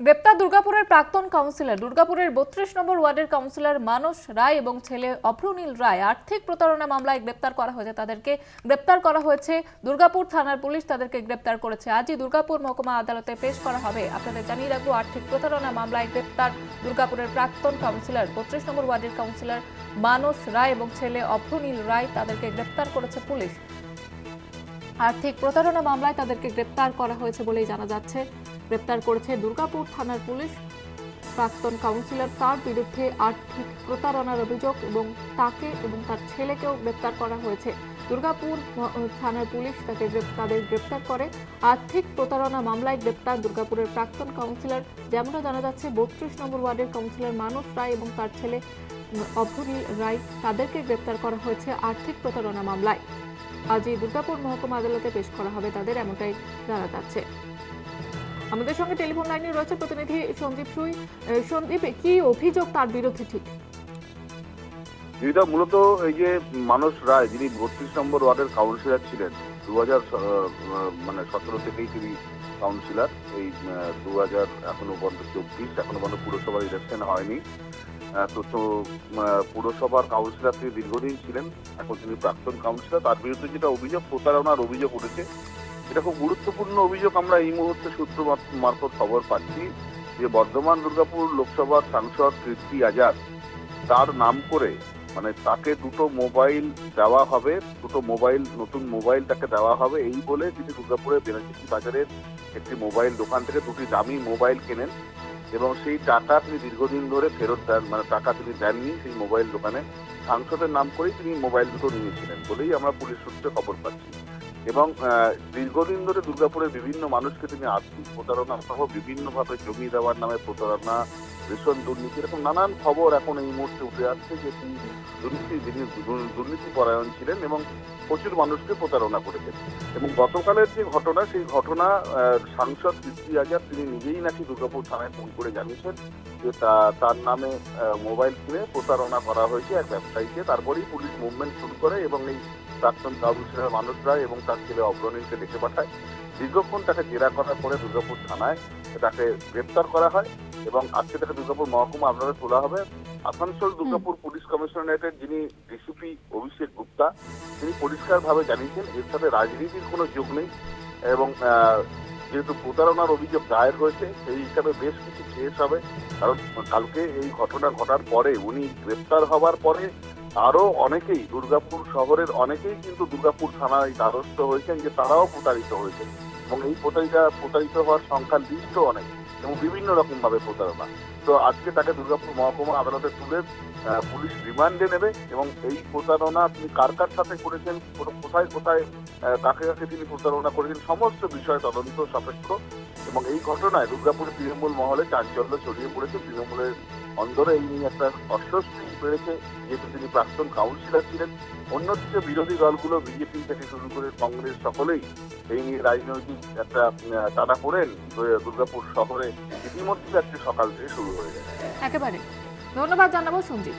গ্রেপ্তার দুর্গাপুরের প্রাক্তন কাউন্সিলর। দুর্গাপুরের বত্রিশ নম্বর ওয়ার্ডের কাউন্সিলর মানস রায় এবং ছেলে অভ্রনীল রায় আর্থিক প্রতারণা মামলায় গ্রেপ্তার করা হয়েছে। তাদেরকে গ্রেপ্তার করা হয়েছে। দুর্গাপুর থানার পুলিশ তাদেরকে গ্রেপ্তার করেছে। আজই দুর্গাপুর মহকুমা আদালতে পেশ করা হবে। আপনাদের জানিয়ে রাখব, আর্থিক প্রতারণা মামলায় গ্রেপ্তার দুর্গাপুরের প্রাক্তন কাউন্সিলর। বত্রিশ নম্বর ওয়ার্ডের কাউন্সিলর মানস রায় এবং ছেলে অভ্রনীল রায় তাদেরকে গ্রেপ্তার করেছে পুলিশ। আর্থিক প্রতারণা মামলায় তাদেরকে গ্রেপ্তার করা হয়েছে বলেই জানা যাচ্ছে। গ্রেপ্তার করেছে দুর্গাপুর থানার পুলিশ। প্রাক্তন কাউন্সিলর তার বিরুদ্ধে আর্থিক প্রতারণার অভিযোগ এবং তাকে এবং তার ছেলেকেও গ্রেপ্তার করা হয়েছে। দুর্গাপুর থানার পুলিশ তাকে তাদের গ্রেপ্তার করে। আর্থিক প্রতারণা মামলায় গ্রেপ্তার দুর্গাপুরের প্রাক্তন কাউন্সিলর। যেমনটা জানা যাচ্ছে বত্রিশ নম্বর ওয়ার্ডের কাউন্সিলর মানস রায় এবং তার ছেলে উম, অভনীল রায় তাদেরকে গ্রেপ্তার করা হয়েছে আর্থিক প্রতারণা মামলায়। আজই দুর্গাপুর মহকুমা আদালতে পেশ করা হবে তাদের এমনটাই জানা যাচ্ছে। আমাদের সঙ্গে টেলিফোন লাইনে রয়েছে প্রতিনিধি সন্দীপ সুই। সন্দীপ, কি অভিযোগ তার বিরুদ্ধে ঠিক? দিদিদা মূলত এই যে মানস রায়, যিনি বত্রিশ নম্বর ওয়ার্ডের কাউন্সিলর ছিলেন দু হাজার মানে সতেরো থেকেই তিনি কাউন্সিলর এই দু হাজার এখনও পর্যন্ত চব্বিশ, এখনও পর্যন্ত পুরসভার ইলেকশন হয়নি। তো তো পুরসভার কাউন্সিলর তিনি দীর্ঘদিন ছিলেন, এখন তিনি প্রাক্তন কাউন্সিলর তার বিরুদ্ধে যেটা অভিযোগ, প্রতারণার অভিযোগ উঠেছে এটা খুব গুরুত্বপূর্ণ অভিযোগ আমরা এই মুহূর্তে সূত্র মারফত খবর পাচ্ছি যে বর্ধমান দুর্গাপুর লোকসভার সাংসদ কীর্তি আজাদ তার নাম করে মানে তাকে দুটো মোবাইল দেওয়া হবে, দুটো মোবাইল, নতুন মোবাইল তাকে দেওয়া হবে এই বলে তিনি দুর্গাপুরের বেনাচিটি বাজারের একটি মোবাইল দোকান থেকে দুটি দামি মোবাইল কেনেন এবং সেই টাকা তিনি দীর্ঘদিন ধরে ফেরত দেন মানে টাকা তিনি দেননি সেই মোবাইল দোকানে। সাংসদের নাম করেই তিনি মোবাইল দুটো নিয়েছিলেন বলেই আমরা পুলিশ সূত্রে খবর পাচ্ছি। এবং দীর্ঘদিন ধরে দুর্গাপুরের বিভিন্ন মানুষকে তিনি আর্থিক প্রতারণা সহ বিভিন্নভাবে জমি দেওয়ার নামে প্রতারণা রেশন দুর্নীতি। এরকম নানান খবর এখন এই মুহূর্তে উঠে আসছে যে তিনি দুর্নীতি, যিনি দুর্নীতি পরায়ণ ছিলেন এবং প্রচুর মানুষকে প্রতারণা করেছেন। এবং গতকালের যে ঘটনা, সেই ঘটনা সাংসদ কীর্তি আজাদ, তিনি নিজেই নাকি দুর্গাপুর থানায় ফোন করে জানিয়েছেন যে তার নামে মোবাইল কিনে প্রতারণা করা হয়েছে এক ব্যবসায়ীকে। তারপরেই পুলিশ মুভমেন্ট শুরু করে এবং এই প্রাক্তন কাউন্সিলর মানুষ রায় এবং তার ছেলে অগ্রণীকে ডেকে পাঠায়। দীর্ঘক্ষণ তাকে জেরা করার পরে দুর্গাপুর থানায় তাকে গ্রেপ্তার করা হয় এবং আজকে তাকে দুর্গাপুর মহকুমা আদালতে তোলা হবে। আসানসোল দুর্গাপুর পুলিশ কমিশনারেটের যিনি ডিসিপি অভিষেক গুপ্তা তিনি পরিষ্কারভাবে জানিয়েছেন এর সাথে রাজনীতির কোনো যোগ নেই এবং যেহেতু প্রতারণার অভিযোগ দায়ের হয়েছে সেই হিসাবে বেশ কিছু কেস হবে। কারণ কালকে এই ঘটনা ঘটার পরে উনি গ্রেপ্তার হওয়ার পরে আরও অনেকেই দুর্গাপুর শহরের অনেকেই কিন্তু দুর্গাপুর থানায় দ্বারস্থ হয়েছেন যে তারাও প্রতারিত হয়েছেন। এবং এই প্রতারিতা, প্রতারিত হওয়ার সংখ্যা লিস্টও অনেক এবং বিভিন্ন রকম ভাবে প্রতারণা। তো আজকে তাকে দুর্গাপুর মহকুমা আদালতে তুলে পুলিশ রিমান্ডে নেবে এবং এই প্রতারণা তিনি কার কার সাথে করেছেন কোথায় কোথায় কাকে কাকে তিনি প্রতারণা করেছেন, সমস্ত বিষয় তদন্ত সাপেক্ষ। এবং এই ঘটনায় দুর্গাপুর তৃণমূল মহলে চাঞ্চল্য ছড়িয়ে পড়েছে। তৃণমূলের অন্দরে এই নিয়ে একটা অস্বস্তি বেড়েছে। যেহেতু তিনি প্রাক্তন কাউন্সিলর ছিলেন, অন্যদিকে বিরোধী দলগুলো বিজেপি থেকে শুরু করে কংগ্রেস সকলেই এই নিয়ে রাজনৈতিক একটা টানা পড়েন। দুর্গাপুর শহরে ইতিমধ্যে আজকে সকাল থেকে শুরু হয়ে গেছে। একেবারে। ধন্যবাদ জানাব সঞ্জিত